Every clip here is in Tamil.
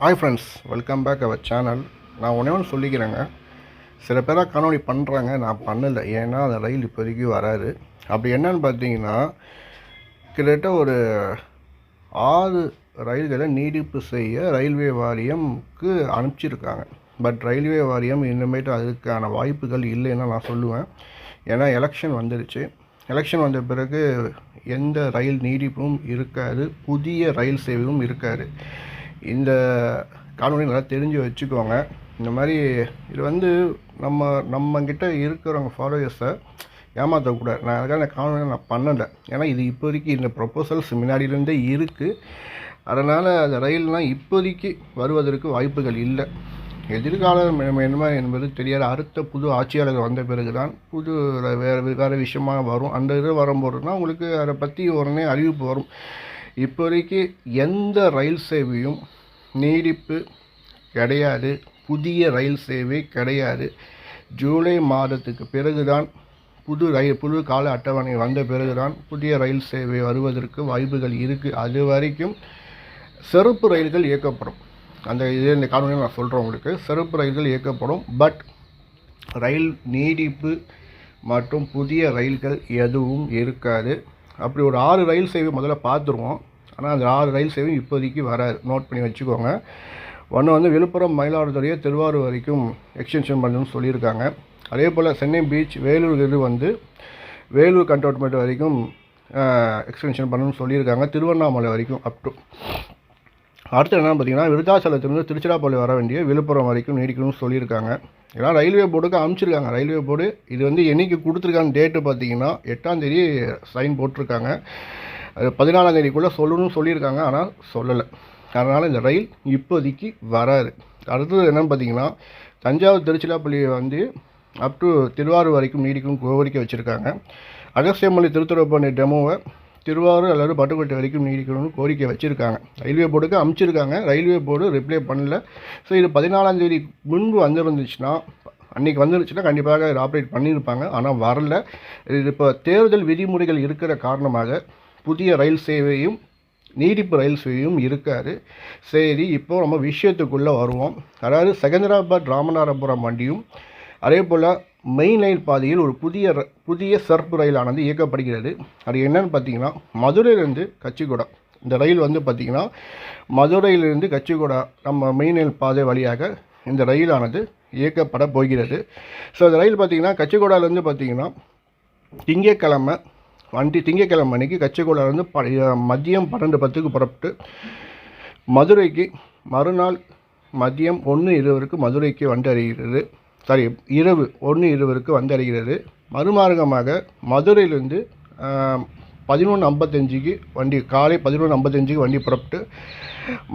ஹாய் ஃப்ரெண்ட்ஸ் வெல்கம் பேக் அவர் சேனல் நான் ஒன்றே ஒன்று சொல்லிக்கிறேங்க. சில பேராக காணொளி பண்ணுறாங்க நான் பண்ணலை. ஏன்னா அந்த ரயில் இப்போதைக்கு வராது. அப்படி என்னன்னு பார்த்தீங்கன்னா கிட்டத்தட்ட ஒரு ஆறு ரயில்களை நீடிப்பு செய்ய ரயில்வே வாரியம்க்கு அனுப்பிச்சிருக்காங்க. பட் ரயில்வே வாரியம் இனிமேட்டு அதுக்கான வாய்ப்புகள் இல்லைன்னு நான் சொல்லுவேன். ஏன்னா எலெக்ஷன் வந்துடுச்சு எலெக்ஷன் வந்த பிறகு எந்த ரயில் நீடிப்பும் இருக்காது. புதிய ரயில் சேவையும் இருக்காது. இந்த காணொலி நல்லா தெரிஞ்சு வச்சுக்கோங்க. இந்த மாதிரி இது வந்து நம்ம நம்மக்கிட்ட இருக்கிறவங்க ஃபாலோயர்ஸை ஏமாற்றக்கூடாது நான் அதுக்காக இந்த காணொலி நான் பண்ணலை. ஏன்னா இது இப்போதைக்கு இந்த ப்ரொப்போசல்ஸ் முன்னாடியிலேருந்தே இருக்குது அதனால் அந்த ரயில்லாம் இப்போதைக்கு வருவதற்கு வாய்ப்புகள் இல்லை. எதிர்காலம் என்ன என்பது தெரியாது. அடுத்த புது ஆட்சியாளர்கள் வந்த பிறகு தான் புது வேறு வேறு விஷயமாக வரும். அந்த இது வரும்போது தான் உங்களுக்கு அதை பற்றி உடனே அறிவிப்பு வரும். இப்போதைக்கு எந்த ரயில் சேவையும் நீடிப்பு கிடையாது புதிய ரயில் சேவை கிடையாது. ஜூலை மாதத்துக்கு பிறகுதான் புது ரயில் புது கால அட்டவணை வந்த பிறகுதான் புதிய ரயில் சேவை வருவதற்கு வாய்ப்புகள் இருக்குது அது வரைக்கும் செருப்பு ரயில்கள் இயக்கப்படும். அந்த இதே இந்த காணொலியில் நான் சொல்கிறேன் உங்களுக்கு. செருப்பு ரயில்கள் இயக்கப்படும் பட் ரயில் நீடிப்பு மற்றும் புதிய ரயில்கள் எதுவும் இருக்காது. அப்படி ஒரு ஆறு ரயில் சேவை முதல்ல பார்த்துருவோம். ஆனால் அந்த ஆறு ரயில் சேவை இப்போதைக்கு வராது. நோட் பண்ணி வச்சுக்கோங்க. ஒன்று வந்து விழுப்புரம் மயிலாடுதுறையை திருவாரூர் வரைக்கும் எக்ஸ்டென்ஷன் பண்ணணும்னு சொல்லியிருக்காங்க. அதே போல் சென்னை பீச் வேலூர் இது வந்து வேலூர் கண்டோட்மெண்ட் வரைக்கும் எக்ஸ்டென்ஷன் பண்ணணும்னு சொல்லியிருக்காங்க. திருவண்ணாமலை வரைக்கும் அப் டு அடுத்து என்ன பார்த்தீங்கன்னா விருத்தாச்சலத்திலிருந்து திருச்சிராப்பள்ளி வர வேண்டிய விழுப்புரம் வரைக்கும் நீடிக்கணும்னு சொல்லியிருக்காங்க. ஏன்னா ரயில்வே போர்டுக்கு அனுப்பிச்சிருக்காங்க. ரயில்வே போர்டு இது வந்து என்னைக்கு கொடுத்துருக்காங்க டேட்டு பார்த்தீங்கன்னா எட்டாம் தேதி சைன் போட்டிருக்காங்க. அது பதினாலாம் தேதிக்குள்ளே சொல்லணும்னு சொல்லியிருக்காங்க ஆனால் சொல்லலை. அதனால் இந்த ரயில் இப்போதைக்கு வராது. அடுத்தது என்னன்னு பார்த்தீங்கன்னா தஞ்சாவூர் திருச்சிராப்பள்ளியை வந்து அப் டு திருவாரூர் வரைக்கும் நீடிக்கும் கோரிக்கை வச்சுருக்காங்க. அகஸ்தியமல்லி திருத்துறைப்பண்ணி டெமோவை திருவாரூர் அல்லது பட்டுக்கோட்டை வரைக்கும் நீடிக்கணும்னு கோரிக்கை வச்சுருக்காங்க. ரயில்வே போர்டுக்கு அனுப்பிச்சிருக்காங்க ரயில்வே போர்டு ரிப்ளை பண்ணல. ஸோ இது பதினாலாம் தேதி முன்பு வந்திருந்துச்சுன்னா அன்றைக்கி வந்துருச்சுன்னா கண்டிப்பாக ஆப்ரேட் பண்ணியிருப்பாங்க. ஆனால் வரல. இது இப்போ தேர்தல் விதிமுறைகள் இருக்கிற காரணமாக புதிய ரயில் சேவையும் நீடிப்பு ரயில் சேவையும் இருக்காது சரி இப்போ நம்ம விஷயத்துக்குள்ளே வருவோம். அதாவது செகந்தராபாத் ராமநாதபுரம் வண்டியும் அதே போல் மெயின் லைன் பாதையில் ஒரு புதிய ர- புதிய சிறப்பு ரயிலானது இயக்கப்படுகிறது. அது என்னன்னு பார்த்தீங்கன்னா மதுரையிலேருந்து கச்சிகோடா. இந்த ரயில் வந்து பார்த்திங்கன்னா மதுரையிலிருந்து கச்சிகோடா நம்ம மெயின் லைன் பாதை வழியாக இந்த ரயிலானது இயக்கப்பட போகிறது. ஸோ இந்த ரயில் பார்த்திங்கன்னா கச்சிகோடாலேருந்து பார்த்திங்கன்னா திங்கக்கிழமை வண்டி திங்கக்கிழமை அன்னைக்கு கச்சிகோடாலேருந்து ப மதியம் பன்னெண்டு பத்துக்கு புறப்பட்டு மதுரைக்கு மறுநாள் மதியம் ஒன்று இருபதுக்கு மதுரைக்கு வந்தடைகிறது. சாரி இரவு ஒன்று இருபதுக்கு வந்தடைகிறது. மறுமார்க்கமாக மதுரையிலேருந்து பதினொன்று ஐம்பத்தஞ்சுக்கு வண்டி காலை பதினொன்று ஐம்பத்தஞ்சுக்கு வண்டி புறப்பட்டு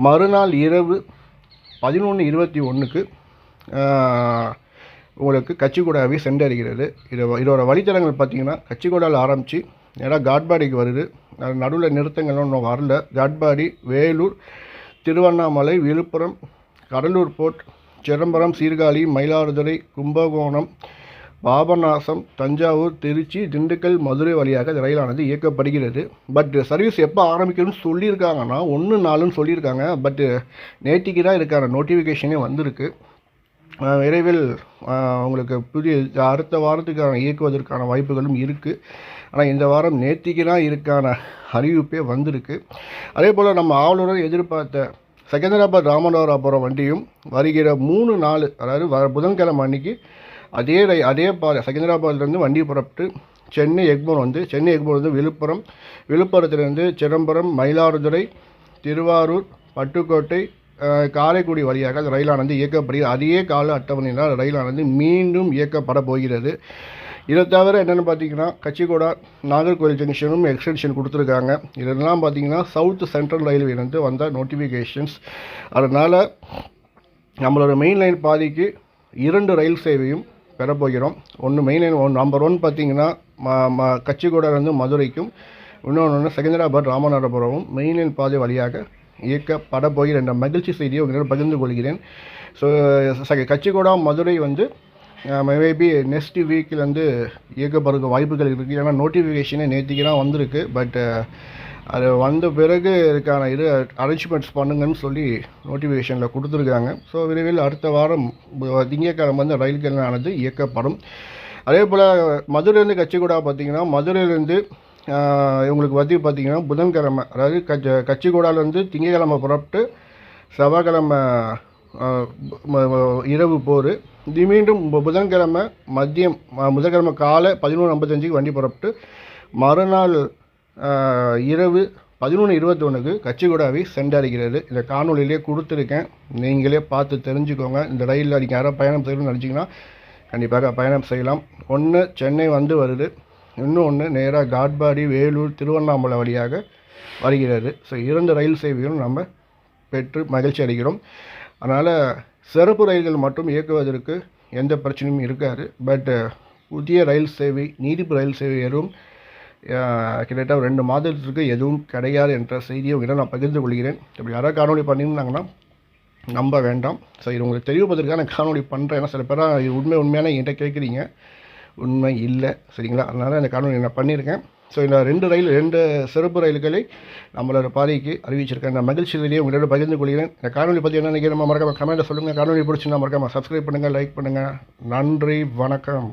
மறுநாள் இரவு பதினொன்று இருபத்தி ஒன்றுக்கு உங்களுக்கு கச்சிகோடாவை சென்றடைகிறது. இது இதோட வழித்தடங்கள் பார்த்தீங்கன்னா கச்சிகோடாவில் ஆரம்பித்து நேராக காட்பாடிக்கு வருது. நடுவில் நிறுத்தங்கள்லாம் இன்னும் வரல. காட்பாடி வேலூர் திருவண்ணாமலை விழுப்புரம் கடலூர் போர்ட் சிதம்பரம் சீர்காழி மயிலாடுதுறை கும்பகோணம் பாபநாசம் தஞ்சாவூர் திருச்சி திண்டுக்கல் மதுரை வழியாக இந்த ரயிலானது இயக்கப்படுகிறது. பட் சர்வீஸ் எப்போ ஆரம்பிக்கணும்னு சொல்லியிருக்காங்கன்னா ஒன்று நாலுன்னு சொல்லியிருக்காங்க. பட் நேற்றுக்கு தான் இதுக்கான நோட்டிஃபிகேஷனே வந்திருக்கு. விரைவில் உங்களுக்கு புதிய அடுத்த வாரத்துக்கான இயக்குவதற்கான வாய்ப்புகளும் இருக்குது ஆனால் இந்த வாரம் நேத்திக்கு தான் அறிவிப்பே வந்திருக்கு. அதே போல் நம்ம ஆவலுடன் எதிர்பார்த்த செகந்தராபாத் ராமநாதபுரம் வண்டியும் வருகிற மூணு நாள் அதாவது வர புதன்கிழமை அன்னைக்கு அதே ரை அதே பாதை செகந்தராபாத்லேருந்து வண்டி புறப்பட்டு சென்னை எக்மோர் வந்து சென்னை எக்மோர் வந்து விழுப்புரம் விழுப்புரத்துலேருந்து சிதம்பரம் மயிலாடுதுறை திருவாரூர் பட்டுக்கோட்டை காரைக்குடி வழியாக அந்த ரயிலானது இயக்கப்படுகிறது. அதே கால அட்டவணையில் ரயிலானது மீண்டும் இயக்கப்பட போகிறது. இதை தவிர என்னென்னு பார்த்தீங்கன்னா கச்சிகோடா நாகர்கோவில் ஜங்ஷனும் எக்ஸ்டென்ஷன் கொடுத்துருக்காங்க. இதெல்லாம் பார்த்தீங்கன்னா சவுத் சென்ட்ரல் ரயில்வேலேருந்து வந்த நோட்டிஃபிகேஷன்ஸ் அதனால் நம்மளோட மெயின் லைன் பாதிக்கு இரண்டு ரயில் சேவையும் பெறப்போகிறோம் ஒன்று main line one number one பார்த்தீங்கன்னா ம ம கச்சிகோடாலேருந்து மதுரைக்கும் இன்னொன்று ஒன்று செகந்தராபாத் ராமநாதபுரமும் மெயின் லைன் பாதை வழியாக இயக்கப்பட போகிற என்ற மகிழ்ச்சி செய்தியை உங்களிடம் பகிர்ந்து கொள்கிறேன். ஸோ கச்சிகோடா மதுரை வந்து மேபி நெக்ஸ்ட் வீக்கில் வந்து இயக்கப்படுற வாய்ப்புகள் இருக்குது ஏன்னா நோட்டிஃபிகேஷனே நேற்றுக்கு தான் வந்திருக்கு. பட் அது வந்த பிறகு இதுக்கான இது அரேஞ்ச்மெண்ட்ஸ் பண்ணுங்கன்னு சொல்லி நோட்டிஃபிகேஷனில் கொடுத்துருக்காங்க. ஸோ விரைவில் அடுத்த வாரம் திங்கக்கிழமை வந்து வந்து ரயில்களானது இயக்கப்படும். அதே போல் மதுரையிலேருந்து கட்சிக்கூடா பார்த்திங்கன்னா மதுரையிலேருந்து இவங்களுக்கு வந்து பார்த்தீங்கன்னா புதன்கிழமை அதாவது கட்சி கச்சிகூடாலேருந்து திங்கக்கிழமை புறப்பட்டு செவ்வாய்க்கிழமை இரவு போர். இது மீண்டும் புதன்கிழமை மதியம் புதன்கிழமை காலை பதினொன்று ஐம்பத்தஞ்சுக்கு வண்டி புறப்பட்டு மறுநாள் இரவு பதினொன்று இருபத்தொன்றுக்கு கச்சிகுடாவை சென்றடைகிறது. இந்த காணொலியிலே கொடுத்துருக்கேன். நீங்களே பார்த்து தெரிஞ்சுக்கோங்க. இந்த ரயிலில் நீங்கள் யாராவது பயணம் செய்யணும்னு நினச்சிங்கன்னா கண்டிப்பாக பயணம் செய்யலாம். ஒன்று சென்னை வந்து வருது. இன்னொன்று நேராக காட்பாடி வேலூர் திருவண்ணாமலை வழியாக வருகிறது. ஸோ இரண்டு ரயில் சேவையும் நம்ம பெற்று மகிழ்ச்சி அடைகிறோம். அதனால் சிறப்பு ரயில்கள் மட்டும் இயக்குவதற்கு எந்த பிரச்சனையும் இருக்காது. பட் புதிய ரயில் சேவை நீதிப்பு ரயில் சேவை எதுவும் கிட்டத்தட்ட ஒரு ரெண்டு மாதத்திற்கு எதுவும் கிடையாது என்ற செய்தியை உங்கள்கிட்ட நான் பகிர்ந்து கொள்கிறேன். இப்படி யாராவது காணொலி பண்ணியிருந்தாங்கன்னா நம்ப வேண்டாம். ஸோ இது உங்களுக்கு தெரிவிப்பதற்காக நான் காணொலி பண்ணுறேன் ஏன்னா சில பேராக இது உண்மை உண்மையான என்கிட்ட கேட்குறீங்க. உண்மை இல்லை சரிங்களா? அதனால் அந்த காரணம் நான் பண்ணியிருக்கேன். ஸோ இந்த ரெண்டு ரயில் ரெண்டு சிறப்பு ரயில்களை நம்மளோட பாதைக்கு அறிவிச்சிருக்கேன். நான் மகிழ்ச்சியிலேயே உங்களோட பகிர்ந்து கொள்கிறேன். இந்த காணொலி பற்றி என்ன நினைக்கிறேன் மறக்காம கமெண்ட்டில் சொல்லுங்கள் காணொலி பிடிச்சுன்னா மறக்காம சப்ஸ்கிரைப் பண்ணுங்கள் லைக் பண்ணுங்கள் நன்றி வணக்கம்.